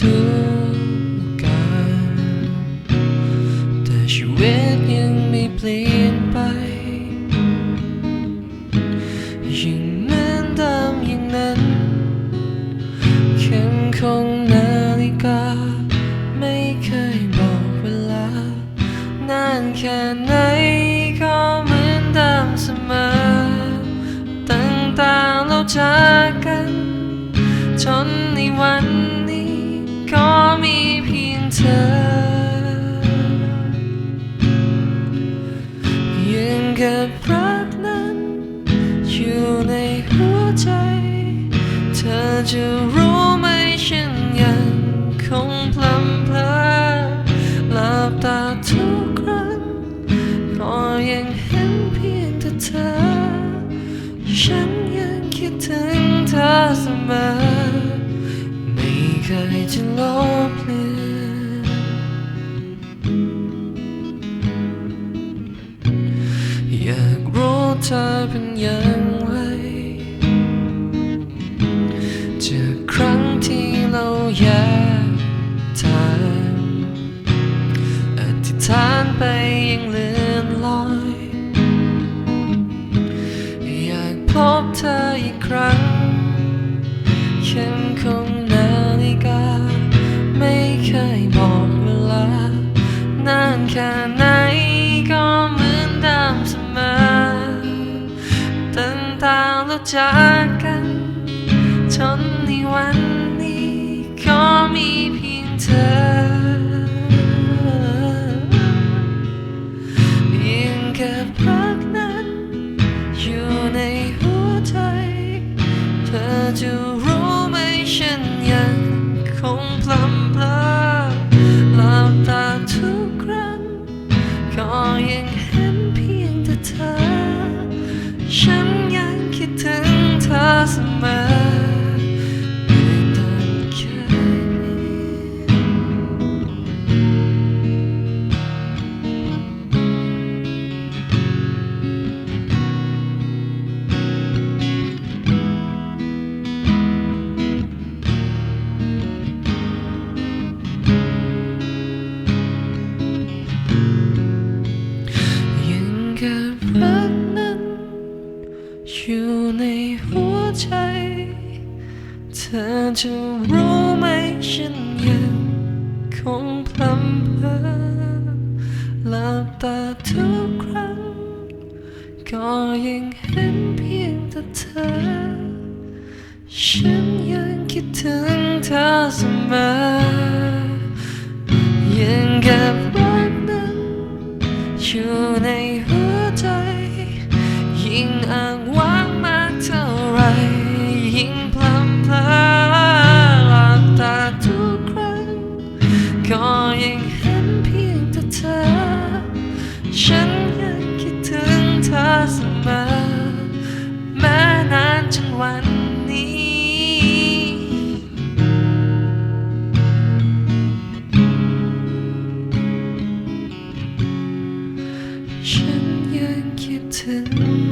ถึกัน แต่ชีวิตยังไม่เปลี่ยนไป ยังนั้นตามอย่างนั้นยังคงนาฬิกา ไม่เคยบอกเวลา นานแค่ไหนก็เหมือนตามเสมอ ตั้งแต่เราจากกัน จนในวันนี้ เธอ ยังกับรักนั้น อยู่ในหัวใจ เธอจะรู้ไหมฉันยังคงพลำเพลอหลับตาทุกครั้งก็ยังเห็นเพียงแต่เธอ ฉันยังคิดถึงเธอเสมอ ไม่เคยจะลบ เธอเป็นอย่างไรจากครั้งที่เราแยกทางอธิษฐานไปยังเลือนลอย อยากพบเธออีกครั้งเข้มคงนาฬิกา ไม่เคยบอกเวลานานแค่ไหน จากกันจนในวันนี้ก็มีเพียงเธอยังกับรักนั้นอยู่ในหัวใจเธอจะรู้ไหมฉันยังคงพลำเพล อจะรู้ไหมฉันยังคงพลำเพอหลับตาทุกครั้ง ก็ยังเห็นเพียงแต่เธอ ฉันยังคิดถึงเธอเสมอยังกับรักนั้นอยู่ในหัว ฉันยังคิดถึงเธอเสมอแม้นานจนวันนี้ ฉันยังคิดถึง